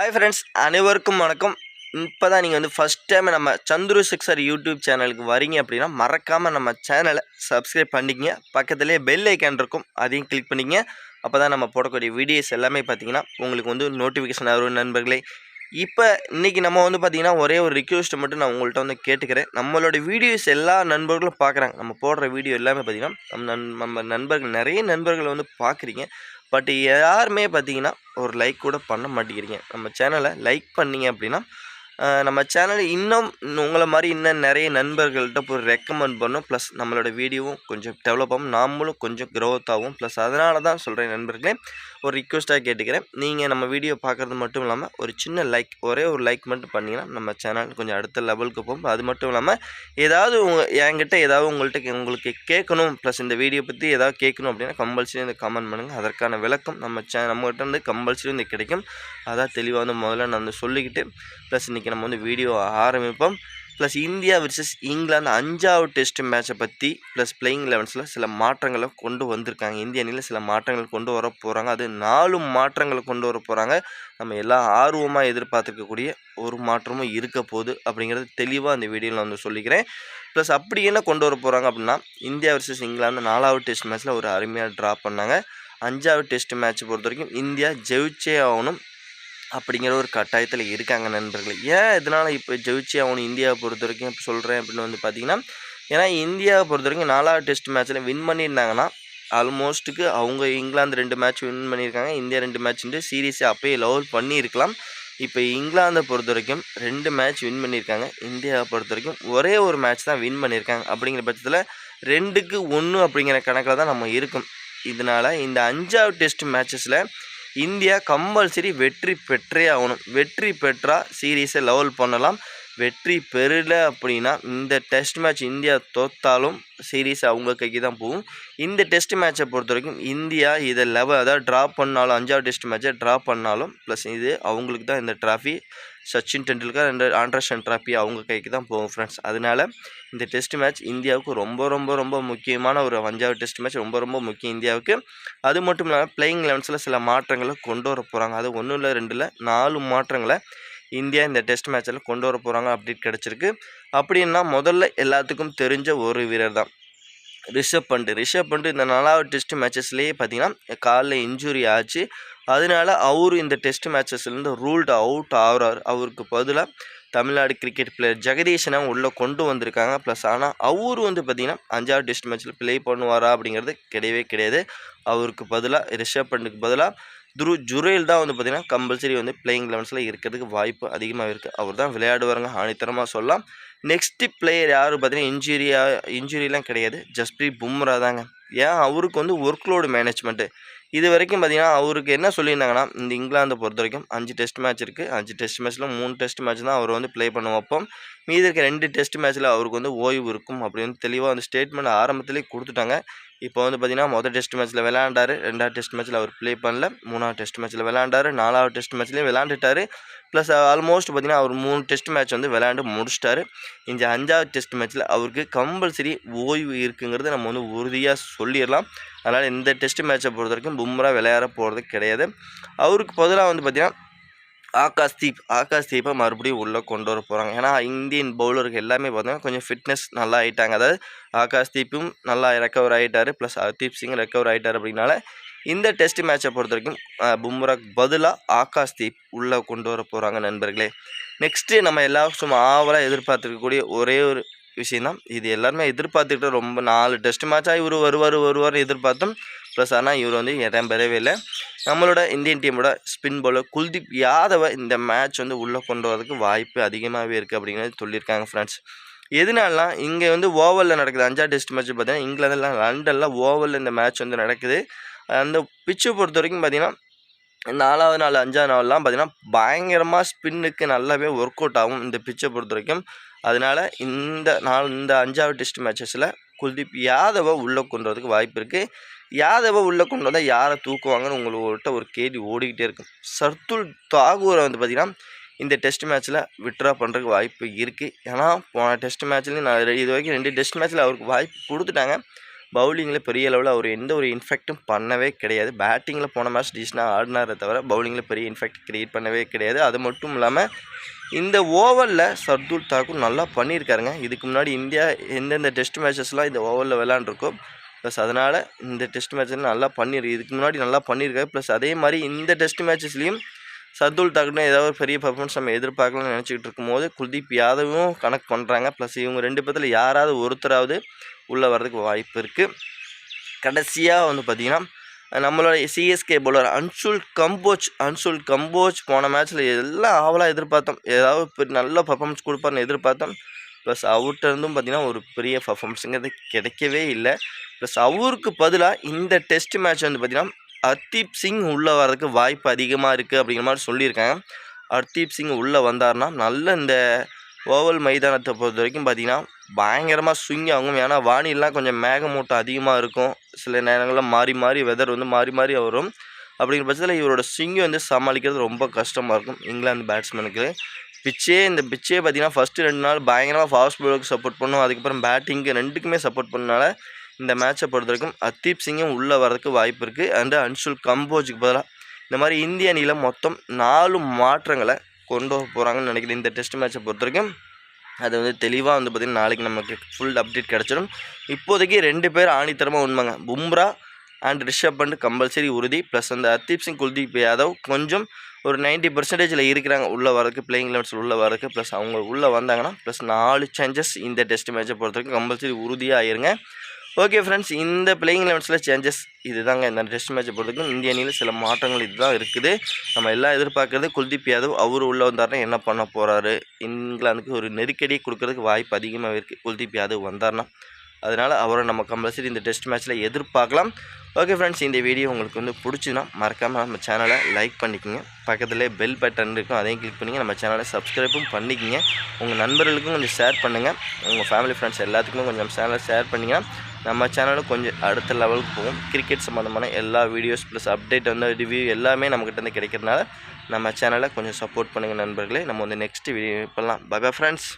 Hi friends அனைவருக்கும் வணக்கம். இப்போ தான் நீங்கள் வந்து ஃபஸ்ட் டைம் நம்ம சந்துரு சிக்ஸர் யூடியூப் சேனலுக்கு வரீங்க அப்படின்னா மறக்காமல் நம்ம சேனலை சப்ஸ்கிரைப் பண்ணிக்கங்க. பக்கத்துலேயே பெல் ஐக்கான் இருக்கும் அதையும் கிளிக் பண்ணிக்கங்க. அப்போ தான் நம்ம போடக்கூடிய வீடியோஸ் எல்லாமே பார்த்தீங்கன்னா உங்களுக்கு வந்து நோட்டிஃபிகேஷன் வரும் நண்பர்களே. இப்போ இன்றைக்கி நம்ம வந்து பார்த்திங்கன்னா ஒரே ஒரு ரிக்வெஸ்ட்டை மட்டும் நான் உங்கள்கிட்ட வந்து கேட்டுக்கிறேன். நம்மளோட வீடியோஸ் எல்லா நண்பர்களும் பார்க்குறாங்க நம்ம போடுற வீடியோ எல்லாமே பார்த்தீங்கன்னா நம்ம நண் நம்ம நண்பர்கள் நிறைய நண்பர்கள் வந்து பார்க்குறீங்க பட் யாருமே பார்த்தீங்கன்னா ஒரு லைக் கூட பண்ண மாட்டேங்கிறீங்க. நம்ம சேனலை லைக் பண்ணீங்க அப்படின்னா நம்ம சேனல் இன்னும் உங்களை மாதிரி இன்னும் நிறைய நண்பர்கள்ட்ட போய் ரெக்கமெண்ட் பண்ணும் ப்ளஸ் நம்மளோட வீடியோவும் கொஞ்சம் டெவலப் ஆகும். நாமளும் கொஞ்சம் க்ரோத் ஆகும். ப்ளஸ் அதனால தான் சொல்கிறேன் நண்பர்களே ஒரு ரிக்வெஸ்ட்டாக கேட்டுக்கிறேன். நீங்கள் நம்ம வீடியோ பார்க்குறது மட்டும் இல்லாமல் ஒரு சின்ன லைக் ஒரே ஒரு லைக் மட்டும் பண்ணிங்கன்னா நம்ம சேனல் கொஞ்சம் அடுத்த லெவலுக்கு போகும். அது மட்டும் இல்லாமல் ஏதாவது உங்கள் என்கிட்ட ஏதாவது உங்கள்கிட்ட கே- உங்களுக்கு கேட்கணும். ப்ளஸ் இந்த வீடியோ பற்றி ஏதாவது கேட்கணும் அப்படின்னா கம்பல்சரி இந்த கமெண்ட் பண்ணுங்கள் அதற்கான விளக்கம் நம்ம சே நம்மகிட்ட வந்து கம்பல்சரி வந்து கிடைக்கும். அதான் தெளிவாக வந்து முதல்ல நான் வந்து சொல்லிக்கிட்டு ப்ளஸ் இன்றைக்கி நம்ம வந்து வீடியோ ஆரம்பிப்போம். ப்ளஸ் இந்தியா வர்சஸ் இங்கிலாந்து அஞ்சாவது டெஸ்ட் மேட்சை பற்றி ப்ளஸ் பிளேயிங் லெவன்ஸில் சில மாற்றங்களை கொண்டு வந்திருக்காங்க. இந்திய அணியில் சில மாற்றங்கள் கொண்டு வர போகிறாங்க அது நாலு மாற்றங்களை கொண்டு வர போகிறாங்க நம்ம எல்லாம் ஆர்வமாக எதிர்பார்த்துக்கக்கூடிய ஒரு மாற்றமும் இருக்க போகுது அப்படிங்கிறது தெளிவாக அந்த வீடியோவில் வந்து சொல்லிக்கிறேன். ப்ளஸ் அப்படி என்ன கொண்டு வர போகிறாங்க அப்படின்னா இந்தியா வர்சஸ் இங்கிலாந்து நாலாவது டெஸ்ட் மேட்ச்சில் ஒரு அருமையாக ட்ரா பண்ணாங்க. அஞ்சாவது டெஸ்ட் மேட்ச் பொறுத்த வரைக்கும் இந்தியா ஜெயிச்சே ஆகணும். அப்படிங்கிற ஒரு கட்டாயத்தில் இருக்காங்க நண்பர்கள். ஏன் இதனால் இப்போ ஜெயிச்சு அவனு இந்தியாவை பொறுத்த வரைக்கும் இப்போ சொல்கிறேன் அப்படின்னு வந்து பார்த்தீங்கன்னா ஏன்னா இந்தியாவை பொறுத்த வரைக்கும் நாலாவது டெஸ்ட் மேட்ச்சில் வின் பண்ணியிருந்தாங்கன்னா ஆல்மோஸ்ட்டுக்கு அவங்க இங்கிலாந்து ரெண்டு மேட்ச் வின் பண்ணியிருக்காங்க இந்தியா ரெண்டு மேட்ச்ன்ட்டு சீரீஸை அப்போயே லெவல் பண்ணியிருக்கலாம். இப்போ இங்கிலாந்தை பொறுத்த வரைக்கும் ரெண்டு மேட்ச் வின் பண்ணியிருக்காங்க இந்தியாவை பொறுத்த வரைக்கும் ஒரே ஒரு மேட்ச் தான் வின் பண்ணியிருக்காங்க. அப்படிங்கிற பட்சத்தில் ரெண்டுக்கு ஒன்று அப்படிங்கிற கணக்கில் தான் நம்ம இருக்கும். இதனால் இந்த அஞ்சாவது டெஸ்ட் மேட்சஸில் இந்தியா கம்பல்சரி வெற்றி பெற்றே ஆகணும். வெற்றி பெற்றால் சீரீஸை லெவல் பண்ணலாம். வெற்றி பெறல அப்படின்னா இந்த டெஸ்ட் மேட்ச் இந்தியா தோத்தாலும் சீரீஸ் அவங்க கைக்கு தான் போகும். இந்த டெஸ்ட் மேட்சை பொறுத்த வரைக்கும் இந்தியா இதை லெவல் அதாவது ட்ரா பண்ணாலும் அஞ்சாவது டெஸ்ட் மேட்சை ட்ரா பண்ணாலும் ப்ளஸ் இது அவங்களுக்கு தான் இந்த trophy Sachin Tendulkar and Anderson trophy அவங்க கைக்கு தான் போகும் ஃப்ரெண்ட்ஸ் அதனால இந்த டெஸ்ட் மேட்ச் இந்தியாவுக்கு ரொம்ப ரொம்ப ரொம்ப முக்கியமான ஒரு அஞ்சாவது டெஸ்ட் மேட்ச் ரொம்ப ரொம்ப முக்கியம் இந்தியாவுக்கு. அது மட்டும் இல்லாமல் பிளேயிங் லெவன்ஸில் சில மாற்றங்களை கொண்டு வர போகிறாங்க அது ஒன்றும் இல்லை ரெண்டில் நாலு மாற்றங்களை இந்தியா இந்த டெஸ்ட் மேட்ச்சில் கொண்டு வர போகிறாங்க அப்டேட் கிடச்சிருக்கு. அப்படின்னா முதல்ல எல்லாத்துக்கும் தெரிஞ்ச ஒரு வீரர் தான். ரிஷப் பண்ட் ரிஷப் பண்ட் இந்த நாலாவது டெஸ்ட் மேட்சஸ்லேயே பார்த்தீங்கன்னா காலில் இன்ஜுரி ஆச்சு. அதனால அவர் இந்த டெஸ்ட் மேட்சஸ்லேருந்து ரூல்டு அவுட் ஆகிறார். அவருக்கு பதிலாக தமிழ்நாடு கிரிக்கெட் பிளேயர் ஜெகதீஷனை உள்ளே கொண்டு வந்திருக்காங்க. ப்ளஸ் ஆனால் அவர் வந்து பார்த்திங்கன்னா அஞ்சாவது டெஸ்ட் மேட்ச்சில் ப்ளே பண்ணுவாரா அப்படிங்கிறது கிடையவே கிடையாது. அவருக்கு பதிலாக ரிஷப் பண்டுக்கு பதிலாக துரு ஜுரேல் தான் வந்து பார்த்திங்கன்னா கம்பல்சரி வந்து பிளேயிங் லெவன்ஸில் இருக்கிறதுக்கு வாய்ப்பு அதிகமாக இருக்குது அவர் தான் விளையாடுவாருங்க ஆணித்தரமாக சொல்லலாம். நெக்ஸ்ட்டு பிளேயர் யார் பார்த்தீங்கன்னா இன்ஜுரியா இன்ஜுரியெலாம் கிடையாது. ஜஸ்பிரீத் பும்ரா தாங்க. ஏன்? அவருக்கு வந்து ஒர்க் லோடு மேனேஜ்மெண்ட்டு இது வரைக்கும் பார்த்தீங்கன்னா அவருக்கு என்ன சொல்லியிருந்தாங்கன்னா இந்த இங்கிலாந்தை பொறுத்த வரைக்கும் அஞ்சு டெஸ்ட் மேட்ச் இருக்குது அஞ்சு டெஸ்ட் மேட்ச்சில் மூணு டெஸ்ட் மேட்ச் தான் அவர் வந்து ப்ளே பண்ண வைப்போம் மீதி இருக்க ரெண்டு டெஸ்ட் மேட்ச்சில் அவருக்கு வந்து ஓய்வு இருக்கும் அப்படின்னு தெளிவாக வந்து ஸ்டேட்மெண்ட் ஆரம்பத்திலே கொடுத்துட்டாங்க. இப்போ வந்து பார்த்தீங்கன்னா மொதல் டெஸ்ட் மேட்ச்சில் விளாண்டாரு ரெண்டாவது டெஸ்ட் மேட்ச்சில் அவர் ப்ளே பண்ணல மூணாவது டெஸ்ட் மேட்ச்சில் விளாண்டாரு நாலாவது டெஸ்ட் மேட்ச்லேயும் விளையாண்டுட்டாரு. ப்ளஸ் ஆல்மோஸ்ட் பார்த்தீங்கன்னா அவர் மூணு டெஸ்ட் மேட்ச் வந்து விளையாண்டு முடிச்சிட்டாரு. இந்த அஞ்சாவது டெஸ்ட் மேட்ச்சில் அவருக்கு கம்பல்சரி ஓய்வு இருக்குங்கிறது நம்ம வந்து உறுதியாக சொல்லிடலாம். அதனால் இந்த டெஸ்ட் மேட்ச்சை பொறுத்த வரைக்கும் பும்ரா விளையாட போகிறது கிடையாது. அவருக்கு பதிலாக வந்து பார்த்திங்கன்னா ஆகாஷ் தீப் ஆகாஷ் தீப்பை மறுபடியும் உள்ளே கொண்டு வர போகிறாங்க ஏன்னா இந்தியன் பவுலருக்கு எல்லாமே பார்த்தீங்கன்னா கொஞ்சம் ஃபிட்னஸ் நல்லா ஆகிட்டாங்க அதாவது ஆகாஷ் தீப்பும் நல்லா ரெக்கவர் ஆகிட்டார் ப்ளஸ் ஹர்தீப் சிங் ரெக்கவர் ஆகிட்டார் அப்படின்னால இந்த டெஸ்ட் மேட்சை பொறுத்த வரைக்கும் பும்ராக் பதிலாக ஆகாஷ் தீப் உள்ளே கொண்டு வர போகிறாங்க நண்பர்களே. நெக்ஸ்ட்டு நம்ம எல்லா சும்மா ஆவலாக எதிர்பார்த்துருக்கக்கூடிய ஒரே ஒரு விஷயந்தான் இது எல்லாருமே எதிர்பார்த்துக்கிட்டு ரொம்ப நாலு டெஸ்ட் மேட்சாக இவர் வருவார் வருவார் எதிர்பார்த்தோம் ப்ளஸ் ஆனால் இவர் வந்து இடம் பெறவே இல்லை. நம்மளோட இந்தியன் டீமோட ஸ்பின் பவுலர் குல்தீப் யாதவை இந்த மேட்ச் வந்து உள்ளே கொண்டு வரதுக்கு வாய்ப்பு அதிகமாகவே இருக்குது அப்படிங்கிறது சொல்லியிருக்காங்க ஃப்ரெண்ட்ஸ் எதனாலலாம் இங்கே வந்து ஓவலில் நடக்குது. அஞ்சாவது டெஸ்ட் மேட்ச் பார்த்தீங்கன்னா இங்கிலாந்துல லண்டனில் ஓவலில் இந்த மேட்ச் வந்து நடக்குது. அந்த பிச்சை பொறுத்த வரைக்கும் பார்த்தீங்கன்னா நாலாவது நாள் அஞ்சாவது நாள்லாம் பார்த்திங்கன்னா பயங்கரமாக ஸ்பின்னுக்கு நல்லாவே ஒர்க் அவுட் ஆகும் இந்த பிச்சை பொறுத்த வரைக்கும். அதனால் இந்த நாள் இந்த அஞ்சாவது டெஸ்ட் மேட்சஸில் குல்தீப் யாதவை உள்ளே கொண்டு வரதுக்கு வாய்ப்பு இருக்குது யாதவை உள்ளே கொண்டு வந்தால் யாரை தூக்குவாங்கன்னு உங்கள்கிட்ட ஒரு கேள்வி ஓடிக்கிட்டே இருக்கும். சர்துல் தாகூரை வந்து பார்த்திங்கன்னா இந்த டெஸ்ட் மேட்ச்சில் விட்ரா பண்ணுறதுக்கு வாய்ப்பு இருக்குது ஏன்னா போன டெஸ்ட் மேட்ச்லேயும் நான் இது வரைக்கும் ரெண்டு டெஸ்ட் மேட்ச்சில் அவருக்கு வாய்ப்பு கொடுத்துட்டாங்க. பவுலிங்கில் பெரிய அளவில் அவர் எந்த ஒரு இன்ஃபெக்ட்டும் பண்ணவே கிடையாது. பேட்டிங்கில் போன மேட்ச் டீசனாக ஆடினாரே தவிர பவுலிங்கில் பெரிய இன்ஃபெக்ட் க்ரியேட் பண்ணவே கிடையாது. அது மட்டும் இல்லாமல் இந்த ஓவரில் சர்துல் தாக்கூர் நல்லா பண்ணியிருக்காருங்க. இதுக்கு முன்னாடி இந்தியா எந்தெந்த டெஸ்ட் மேட்சஸ்லாம் இந்த ஓவரில் விளாண்டுருக்கோம் ப்ளஸ் அதனால் இந்த டெஸ்ட் மேட்ச்சில் நல்லா பண்ணியிருக்கு. இதுக்கு முன்னாடி நல்லா பண்ணியிருக்காரு. ப்ளஸ் அதே மாதிரி இந்த டெஸ்ட் மேட்சஸ்லேயும் சர்துல் தாக்கூர் ஏதாவது ஒரு பெரிய பர்ஃபார்மன்ஸ் நம்ம எதிர்பார்க்கலாம்னு நினச்சிக்கிட்டு இருக்கும்போது குல்தீப் யாதவும் கணக்கு பண்ணுறாங்க ப்ளஸ் இவங்க ரெண்டு பேர்த்தில் யாராவது ஒருத்தராவது உள்ளே வர்றதுக்கு வாய்ப்பு இருக்குது கடைசியாக வந்து பார்த்திங்கன்னா நம்மளோட சிஎஸ்கே பவுலர் அன்சுல் கம்போஜ் அன்சுல் கம்போஜ் போன மேட்ச்சில் எல்லாம் ஆவலாக எதிர்பார்த்தோம். ஏதாவது பெரிய நல்ல பர்ஃபார்மன்ஸ் கொடுப்பார்னு எதிர்பார்த்தோம். ப்ளஸ் அவர்கிட்ட இருந்தும் பார்த்திங்கன்னா ஒரு பெரிய பர்ஃபார்மன்ஸுங்கிறது கிடைக்கவே இல்லை. ப்ளஸ் அவருக்கு பதிலாக இந்த டெஸ்ட் மேட்ச் வந்து பார்த்திங்கன்னா ஹர்தீப் சிங் உள்ளே வர்றதுக்கு வாய்ப்பு அதிகமாக இருக்குது அப்படிங்கிற மாதிரி சொல்லியிருக்காங்க. ஹர்தீப் சிங் உள்ளே வந்தார்னா நல்ல இந்த ஓவல் மைதானத்தை பொறுத்த வரைக்கும் பார்த்திங்கன்னா பயங்கரமாக ஸ்விங் ஆகும். ஏன்னா வானிலாம் கொஞ்சம் மேகமூட்டம் அதிகமாக இருக்கும். சில நேரங்களில் மாறி மாறி வெதர் வந்து மாறி மாறி வரும். அப்படிங்கிற பட்சத்தில் இவரோட ஸ்விங்கை வந்து சமாளிக்கிறது ரொம்ப கஷ்டமாக இருக்கும். இங்கிலாந்து பேட்ஸ்மேனுக்கு பிச்சே இந்த பிச்சே பார்த்தீங்கன்னா ஃபஸ்ட்டு ரெண்டு நாள் பயங்கரமாக ஃபாஸ்ட் பாலுக்கு சப்போர்ட் பண்ணும். அதுக்கப்புறம் பேட்டிங்கு ரெண்டுக்குமே சப்போர்ட் பண்ணனால இந்த மேட்சை பொறுத்த வரைக்கும் அத்தீப் சிங்கும் உள்ளே வரதுக்கு வாய்ப்பு இருக்குது அண்டு அன்சுல் கம்போஜுக்கு பதிலாக இந்த மாதிரி இந்திய அணியில் மொத்தம் நாலு மாற்றங்களை கொண்டு போக போகிறாங்கன்னு நினைக்கிறேன். இந்த டெஸ்ட் மேட்சை பொறுத்த வரைக்கும் அது வந்து தெளிவாக வந்து பார்த்திங்கன்னா நாளைக்கு நமக்கு ஃபுல் அப்டேட் கிடச்சிடும் இப்போதைக்கு ரெண்டு பேர் ஆணித்தரமாக உண்மைங்க. பும்ரா அண்ட் ரிஷப் பண்ட் கம்பல்சரி உறுதி. ப்ளஸ் அந்த ஹர்தீப் சிங் குல்தீப் யாதவ் கொஞ்சம் ஒரு நைன்ட்டி பர்சன்டேஜில் இருக்கிறாங்க. உள்ளே வரதுக்கு பிளேயிங் லெவன்ஸில் உள்ளே வரதுக்கு ப்ளஸ் அவங்க உள்ளே வந்தாங்கன்னா ப்ளஸ் நாலு சேஞ்சஸ் இந்த டெஸ்ட் மேட்சை பொறுத்த வரைக்கும் கம்பல்சரி உறுதியாக ஆயிருங்க ஓகே ஃப்ரெண்ட்ஸ் இந்த பிளேயிங் லெவன்ஸில் சேஞ்சஸ் இதுதாங்க. இந்த டெஸ்ட் மேட்சை பொறுத்துக்கும் இந்திய அணியில் சில மாற்றங்கள் இதுதான் இருக்குது. நம்ம எல்லாம் எதிர்பார்க்குறது குல்தீப் யாதவ் அவர் உள்ளே வந்தார்னா என்ன பண்ண போகிறாரு இங்கிலாந்துக்கு ஒரு நெருக்கடி கொடுக்கறதுக்கு வாய்ப்பு அதிகமாக இருக்குது குல்தீப் யாதவ் வந்தார்னா அதனால் அவரை நம்ம கம்பல்சரி இந்த டெஸ்ட் மேட்ச்சில் எதிர்பார்க்கலாம். ஓகே ஃப்ரெண்ட்ஸ் இந்த வீடியோ உங்களுக்கு வந்து பிடிச்சுன்னா மறக்காமல் நம்ம சேனலை லைக் பண்ணிக்கோங்க. பக்கத்தில் பெல் பட்டன் இருக்கும். அதையும் கிளிக் பண்ணிங்க. நம்ம சேனலை சப்ஸ்கிரைபும் பண்ணிக்கோங்க. உங்கள் நண்பர்களுக்கும் கொஞ்சம் ஷேர் பண்ணுங்கள் உங்கள் ஃபேமிலி ஃப்ரெண்ட்ஸ் எல்லாத்துக்குமே கொஞ்சம் சேனலை ஷேர் பண்ணிங்கன்னா நம்ம சேனலும் கொஞ்சம் அடுத்த லெவலுக்கு போகும் கிரிக்கெட் சம்மந்தமான எல்லா வீடியோஸ் ப்ளஸ் அப்டேட் வந்து ரிவ்யூ எல்லாமே நம்மக்கிட்டேருந்து கிடைக்கிறதுனால நம்ம சேனலை கொஞ்சம் சப்போர்ட் பண்ணுங்கள் நண்பர்களே. நம்ம வந்து நெக்ஸ்ட் வீடியோ பண்ணலாம். Bye bye friends